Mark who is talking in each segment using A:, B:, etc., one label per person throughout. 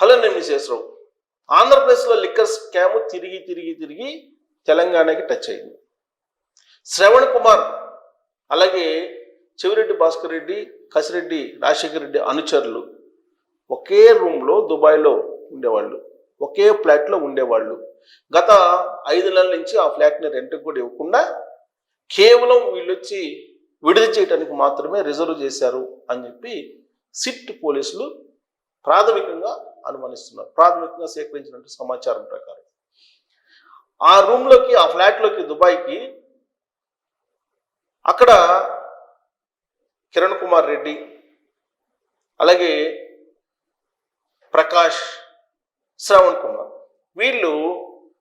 A: Hello నేను విశేషరావు ఆంధ్రప్రదేశ్లో liquor scam తిరిగి తిరిగి తిరిగి తెలంగాణకి టచ్ అయింది. శ్రవణ్ కుమార్ అలాగే చెవిరెడ్డి భాస్కర్ రెడ్డి కసిరెడ్డి రాజశేఖర రెడ్డి అనుచరులు ఒకే రూమ్లో దుబాయ్లో ఉండేవాళ్ళు ఒకే ఫ్లాట్లో ఉండేవాళ్ళు. గత ఐదు నెలల నుంచి ఆ ఫ్లాట్ని రెంట్కి కూడా ఇవ్వకుండా కేవలం వీళ్ళు వచ్చి విడుదల చేయడానికి మాత్రమే రిజర్వ్ చేశారు అని చెప్పి సిట్ పోలీసులు ప్రాథమికంగా అనుమానిస్తున్నారు. ప్రాథమికంగా సేకరించినట్టు సమాచారం ప్రకారం. ఆ రూమ్లోకి ఆ ఫ్లాట్లోకి దుబాయ్కి అక్కడ కిరణ్ కుమార్ రెడ్డి అలాగే ప్రకాష్ శ్రవణ్ కుమార్. వీళ్ళు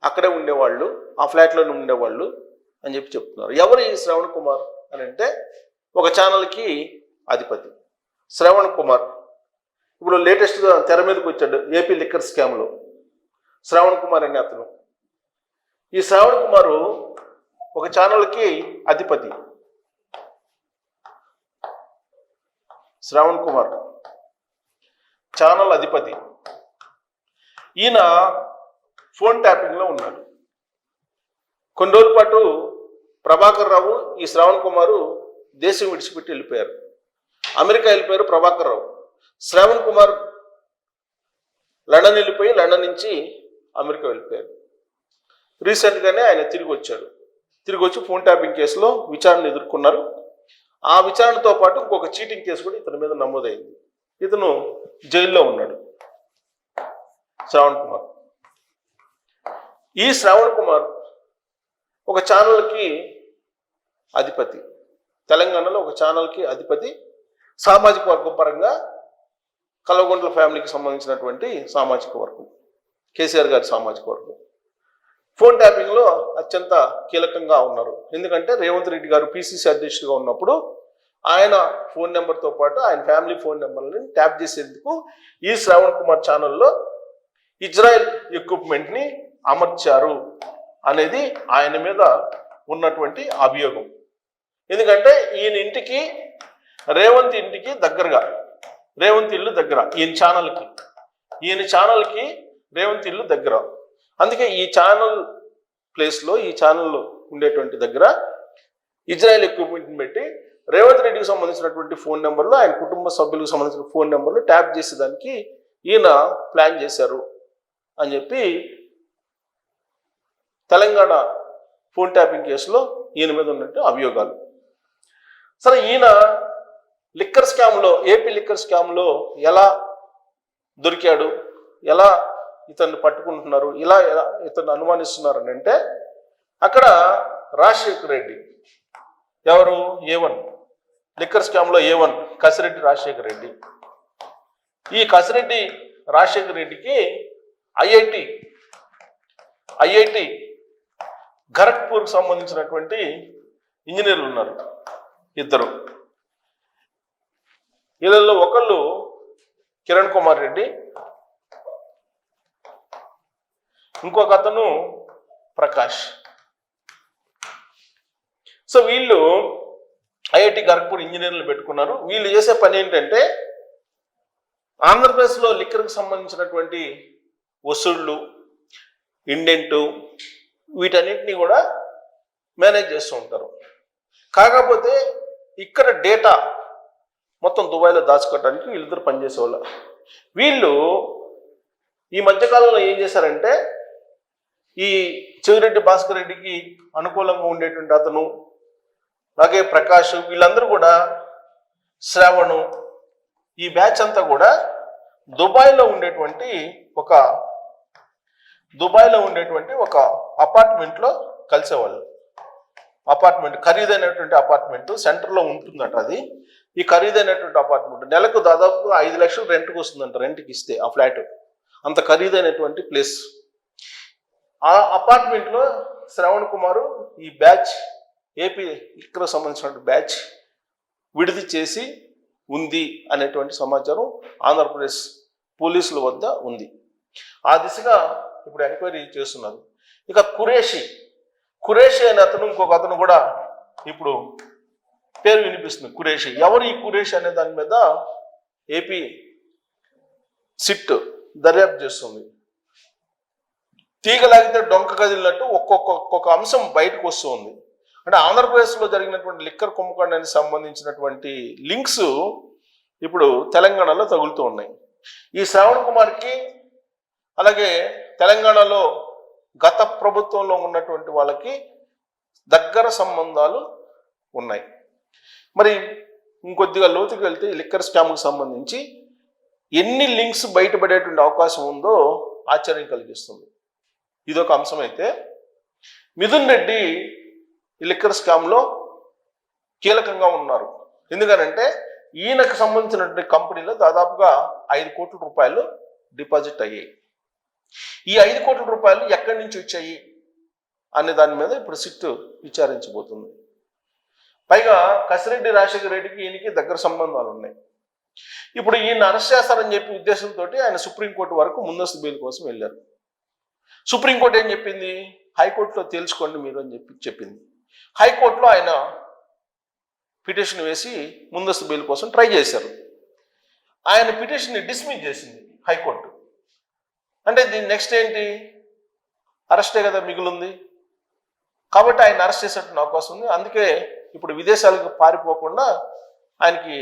A: అక్కడే ఉండేవాళ్ళు ఆ ఫ్లాట్లోనే ఉండేవాళ్ళు అని చెప్పి చెప్తున్నారు. ఎవరు ఈ శ్రవణ్ కుమార్ అని అంటే ఒక ఛానల్కి అధిపతి. శ్రవణ్ కుమార్. ఇప్పుడు లేటెస్ట్గా తెర మీదకి వచ్చాడు ఏపీ లిక్కర్ స్కామ్లో శ్రావణ్ కుమార్ అనే అతను. ఈ శ్రావణ్ కుమారు ఒక ఛానల్కి అధిపతి. శ్రావణ్ కుమార్. ఛానల్ అధిపతి. ఈయన ఫోన్ ట్యాపింగ్లో ఉన్నాడు. కొన్ని రోజుల పాటు ప్రభాకర్ రావు ఈ శ్రావణ్ కుమారు దేశం విడిచిపెట్టి వెళ్ళిపోయారు. అమెరికా వెళ్ళిపోయారు ప్రభాకర్ రావు. శ్రావణ్ కుమార్ లండన్ వెళ్ళిపోయి లండన్ నుంచి అమెరికా వెళ్ళిపోయారు రీసెంట్గానే ఆయన తిరిగి వచ్చాడు. తిరిగి వచ్చి ఫోన్ ట్యాపింగ్ కేసులో విచారణ ఎదుర్కొన్నారు. ఆ విచారణతో పాటు ఇంకొక చీటింగ్ కేసు కూడా ఇతని మీద నమోదైంది. ఇతను జైల్లో ఉన్నాడు. శ్రావణ్ కుమార్. ఈ శ్రావణ్ కుమార్ ఒక ఛానల్కి అధిపతి. తెలంగాణలో ఒక ఛానల్కి అధిపతి. సామాజిక వర్గం పరంగా కల్వగుంట్ల ఫ్యామిలీకి సంబంధించినటువంటి సామాజిక వర్గం కేసీఆర్ గారి సామాజిక వర్గం. ఫోన్ ట్యాపింగ్లో అత్యంత కీలకంగా ఉన్నారు. ఎందుకంటే రేవంత్ రెడ్డి గారు పిసిసి అధ్యక్షుడిగా ఉన్నప్పుడు ఆయన ఫోన్ నెంబర్తో పాటు ఆయన ఫ్యామిలీ ఫోన్ నెంబర్ని ట్యాప్ చేసేందుకు ఈ శ్రావణ్ కుమార్ ఛానల్లో ఇజ్రాయెల్ ఎక్విప్మెంట్ని అమర్చారు అనేది ఆయన మీద ఉన్నటువంటి అభియోగం. ఎందుకంటే ఈయన ఇంటికి రేవంత్ ఇంటికి దగ్గరగా రేవంత్ ఇల్లు దగ్గర ఈయన ఛానల్కి ఈయన ఛానల్కి రేవంత్ ఇల్లు దగ్గర. అందుకే ఈ ఛానల్ ప్లేస్లో ఈ ఛానల్లో ఉండేటువంటి దగ్గర ఇజ్రాయెల్ ఎక్విప్మెంట్ని పెట్టి రేవంత్ రెడ్డికి సంబంధించినటువంటి ఫోన్ నెంబర్లు ఆయన కుటుంబ సభ్యులకు సంబంధించిన ఫోన్ నెంబర్లు ట్యాప్ చేసేదానికి ఈయన ప్లాన్ చేశారు అని చెప్పి తెలంగాణ ఫోన్ ట్యాపింగ్ కేసులో ఈయన మీద ఉన్నట్టు అభియోగాలు. సరే ఈయన లిక్కర్ స్కామ్లో ఏపీ లిక్కర్ స్కామ్లో ఎలా దొరికాడు? ఎలా ఇతన్ని పట్టుకుంటున్నారు? ఇలా ఎలా ఇతన్ని అనుమానిస్తున్నారు అని అంటే అక్కడ రాజశేఖర్ రెడ్డి. ఎవరు? A one. లిక్కర్ స్కామ్లో ఏ వన్? కసిరెడ్డి రాజశేఖర్ రెడ్డి. ఈ కసిరెడ్డి రాజశేఖర్ రెడ్డికి ఐఐటి ఐఐటి ఖరగ్పూర్కి సంబంధించినటువంటి ఇంజనీర్లు ఉన్నారు. ఇద్దరు. వీళ్ళల్లో ఒకళ్ళు కిరణ్ కుమార్ రెడ్డి ఇంకొక అతను ప్రకాష్. సో వీళ్ళు ఐఐటి ఖరగ్పూర్ ఇంజనీర్లు పెట్టుకున్నారు. వీళ్ళు చేసే పని ఏంటంటే ఆంధ్రప్రదేశ్లో లిక్కర్కి సంబంధించినటువంటి వసూళ్ళు ఇండెంటు వీటన్నిటిని కూడా మేనేజ్ చేస్తూ ఉంటారు. కాకపోతే ఇక్కడ డేటా మొత్తం దుబాయ్లో దాచుకోవడానికి వీళ్ళిద్దరు పనిచేసేవాళ్ళు. వీళ్ళు ఈ మధ్యకాలంలో ఏం చేశారంటే ఈ చెవిరెడ్డి భాస్కర్ రెడ్డికి అనుకూలంగా ఉండేటువంటి అతను అలాగే ప్రకాష్ వీళ్ళందరూ కూడా శ్రావణు ఈ బ్యాచ్ అంతా కూడా దుబాయ్లో ఉండేటువంటి ఒక దుబాయ్లో ఉండేటువంటి ఒక అపార్ట్మెంట్లో కలిసేవాళ్ళు. అపార్ట్మెంట్ ఖరీదైనటువంటి అపార్ట్మెంట్ సెంటర్లో ఉంటుందట అది. ఈ ఖరీదైనటువంటి అపార్ట్మెంట్ నెలకు దాదాపు ఐదు లక్షలు రెంట్కి వస్తుందంట రెంట్కి ఇస్తే ఆ ఫ్లాట్ అంత ఖరీదైనటువంటి ప్లేస్ ఆ అపార్ట్మెంట్లో శ్రవణ్ కుమారు ఈ బ్యాచ్ ఏపీ ఇక్కడ సంబంధించినటువంటి బ్యాచ్ విడిది చేసి ఉంది అనేటువంటి సమాచారం ఆంధ్రప్రదేశ్ పోలీసుల వద్ద ఉంది. ఆ దిశగా ఇప్పుడు ఎంక్వైరీ చేస్తున్నారు. ఇక కురేషి కురేషి అనే అతను ఇంకొక అతను కూడా ఇప్పుడు పేరు వినిపిస్తుంది కురేషి. ఎవరు ఈ కురేషి అనే దాని మీద ఏపీ సిట్ దర్యాప్తు చేస్తుంది. తీగలాగితే డొంక కదిలినట్టు ఒక్కొక్క ఒక్కొక్క అంశం బయటకు వస్తుంది. అంటే ఆంధ్రప్రదేశ్లో జరిగినటువంటి లిక్కర్ కుంభకోణానికి సంబంధించినటువంటి లింక్స్ ఇప్పుడు తెలంగాణలో తగులుతూ ఉన్నాయి. ఈ శ్రావణ్ కుమార్కి అలాగే తెలంగాణలో గత ప్రభుత్వంలో ఉన్నటువంటి వాళ్ళకి దగ్గర సంబంధాలు ఉన్నాయి. మరి ఇంకొద్దిగా లోతుకి వెళ్తే లిక్కర్ స్కామ్కి సంబంధించి ఎన్ని లింక్స్ బయటపడేటువంటి అవకాశం ఉందో ఆశ్చర్యం కలిగిస్తుంది. ఇదొక అంశం అయితే మిథున్ రెడ్డి లిక్కర్ స్కామ్లో కీలకంగా ఉన్నారు. ఎందుకనంటే ఈయనకు సంబంధించినటువంటి కంపెనీలో దాదాపుగా ఐదు కోట్ల రూపాయలు డిపాజిట్ అయ్యాయి. ఈ ఐదు కోట్ల రూపాయలు ఎక్కడి నుంచి వచ్చాయి? అనే దాని మీద ఇప్పుడు సిట్ విచారించబోతుంది. పైగా కసిరెడ్డి రాజశేఖర రెడ్డికి ఈయనకి దగ్గర సంబంధాలు ఉన్నాయి. ఇప్పుడు ఈయన అరెస్ట్ చేస్తారని చెప్పి ఉద్దేశంతో ఆయన సుప్రీంకోర్టు వరకు ముందస్తు బెయిల్ కోసం వెళ్ళారు. సుప్రీంకోర్టు ఏం చెప్పింది? హైకోర్టులో తేల్చుకోండి మీరు అని చెప్పి చెప్పింది. హైకోర్టులో ఆయన పిటిషన్ వేసి ముందస్తు బెయిల్ కోసం ట్రై చేశారు. ఆయన పిటిషన్ని డిస్మిస్ చేసింది హైకోర్టు. అంటే దీని నెక్స్ట్ ఏంటి? అరెస్టే కదా మిగులుంది. కాబట్టి ఆయన అరెస్ట్ చేసినట్టు అవకాశం ఉంది. అందుకే ఇప్పుడు విదేశాలకు పారిపోకుండా ఆయనకి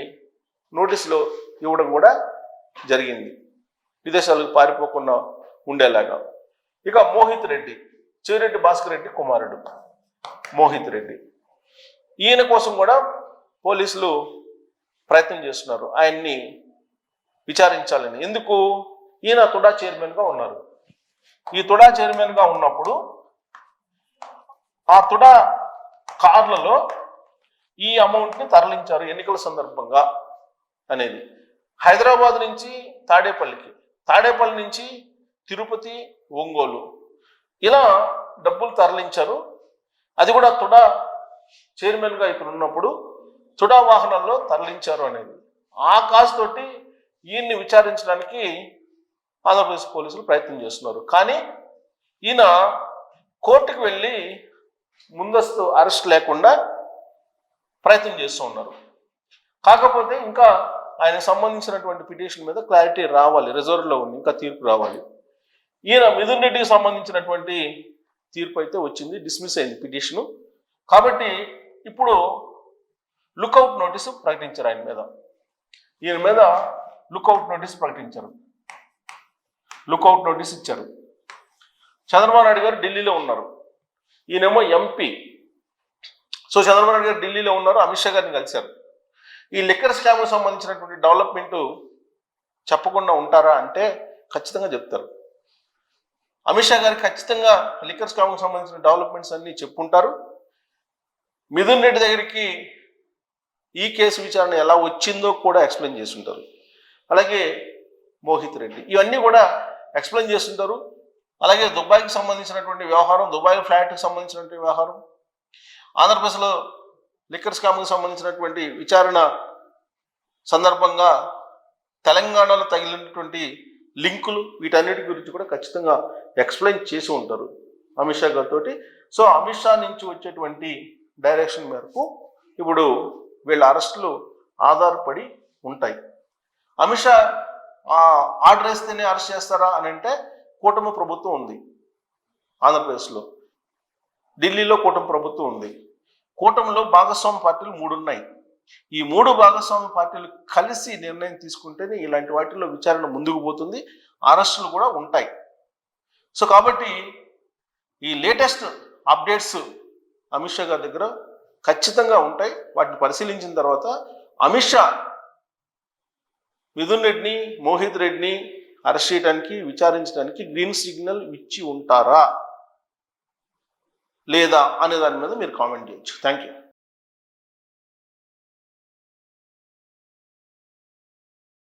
A: నోటీసులు ఇవ్వడం కూడా జరిగింది. విదేశాలకు పారిపోకుండా ఉండేలాగా. ఇక మోహిత్ రెడ్డి చివరెడ్డి భాస్కర్ రెడ్డి కుమారుడు. మోహిత్ రెడ్డి. ఈయన కోసం కూడా పోలీసులు ప్రయత్నం చేస్తున్నారు. ఆయన్ని విచారించాలని. ఎందుకు? ఈయన తుడా చైర్మన్గా ఉన్నారు. ఈ తుడా చైర్మన్గా ఉన్నప్పుడు ఆ తుడా కార్లలో ఈ అమౌంట్ని తరలించారు ఎన్నికల సందర్భంగా అనేది. హైదరాబాద్ నుంచి తాడేపల్లికి తాడేపల్లి నుంచి తిరుపతి ఒంగోలు. ఇలా డబ్బులు తరలించారు. అది కూడా తుడా చైర్మన్గా ఇక్కడ ఉన్నప్పుడు తుడా వాహనాల్లో తరలించారు అనేది. ఆ కాసు తోటి ఈయన్ని విచారించడానికి ఆంధ్రప్రదేశ్ పోలీసులు ప్రయత్నం చేస్తున్నారు. కానీ ఈయన కోర్టుకు వెళ్ళి ముందస్తు అరెస్ట్ లేకుండా ప్రయత్నం చేస్తూ ఉన్నారు. కాకపోతే ఇంకా ఆయన సంబంధించినటువంటి పిటిషన్ మీద క్లారిటీ రావాలి రిజర్వ్లో ఉంది ఇంకా తీర్పు రావాలి. ఈయన మిథున్ రెడ్డికి సంబంధించినటువంటి తీర్పు అయితే వచ్చింది డిస్మిస్ అయింది పిటిషను. కాబట్టి ఇప్పుడు లుకౌట్ నోటీసు ప్రకటించారు ఆయన మీద. ఈయన మీద లుకౌట్ నోటీస్ ప్రకటించారు. లుకౌట్ నోటీస్ ఇచ్చారు. చంద్రబాబు నాయుడు గారు ఢిల్లీలో ఉన్నారు. ఈయనేమో ఎంపీ సో చంద్రబాబు నాయుడు గారు ఢిల్లీలో ఉన్నారు అమిత్ షా గారిని కలిశారు. ఈ లిక్కర్ స్కామ్కి సంబంధించినటువంటి డెవలప్మెంట్ చెప్పకుండా ఉంటారా అంటే ఖచ్చితంగా చెప్తారు. అమిత్ షా గారికి ఖచ్చితంగా లిక్కర్ స్కామ్కి సంబంధించిన డెవలప్మెంట్స్ అన్నీ చెప్పుంటారు. మిథున్ రెడ్డి దగ్గరికి ఈ కేసు విచారణ ఎలా వచ్చిందో కూడా ఎక్స్ప్లెయిన్ చేస్తుంటారు. అలాగే మోహిత్ రెడ్డి ఇవన్నీ కూడా ఎక్స్ప్లెయిన్ చేస్తుంటారు. అలాగే దుబాయ్కి సంబంధించినటువంటి వ్యవహారం దుబాయ్ ఫ్లాట్కి సంబంధించినటువంటి వ్యవహారం ఆంధ్రప్రదేశ్లో లిక్కర్ స్కామ్కి సంబంధించినటువంటి విచారణ సందర్భంగా తెలంగాణలో తగిలినటువంటి లింకులు వీటన్నిటి గురించి కూడా ఖచ్చితంగా ఎక్స్ప్లెయిన్ చేసి ఉంటారు అమిత్ షా గారితో సో అమిత్ షా నుంచి వచ్చేటువంటి డైరెక్షన్ మేరకు ఇప్పుడు వీళ్ళ అరెస్టులు ఆధారపడి ఉంటాయి. అమిత్ షా ఆర్డర్ వేస్తేనే అరెస్ట్ చేస్తారా అని అంటే కూటమి ప్రభుత్వం ఉంది ఆంధ్రప్రదేశ్లో. ఢిల్లీలో కూటమి ప్రభుత్వం ఉంది. కూటమిలో భాగస్వామ్య పార్టీలు మూడు ఉన్నాయి ఈ మూడు భాగస్వామ్య పార్టీలు కలిసి నిర్ణయం తీసుకుంటేనే ఇలాంటి వాటిల్లో విచారణ ముందుకు పోతుంది అరెస్టులు కూడా ఉంటాయి. సో కాబట్టి ఈ లేటెస్ట్ అప్డేట్స్ అమిత్ షా గారి దగ్గర ఖచ్చితంగా ఉంటాయి. వాటిని పరిశీలించిన తర్వాత అమిత్ షా మిథున్ రెడ్డిని మోహిత్ రెడ్డిని అరెస్ట్ చేయడానికి విచారించడానికి గ్రీన్ సిగ్నల్ ఇచ్చి ఉంటారా? లేదా అనే దాని మీద మీరు కామెంట్ చేయొచ్చు. Thank you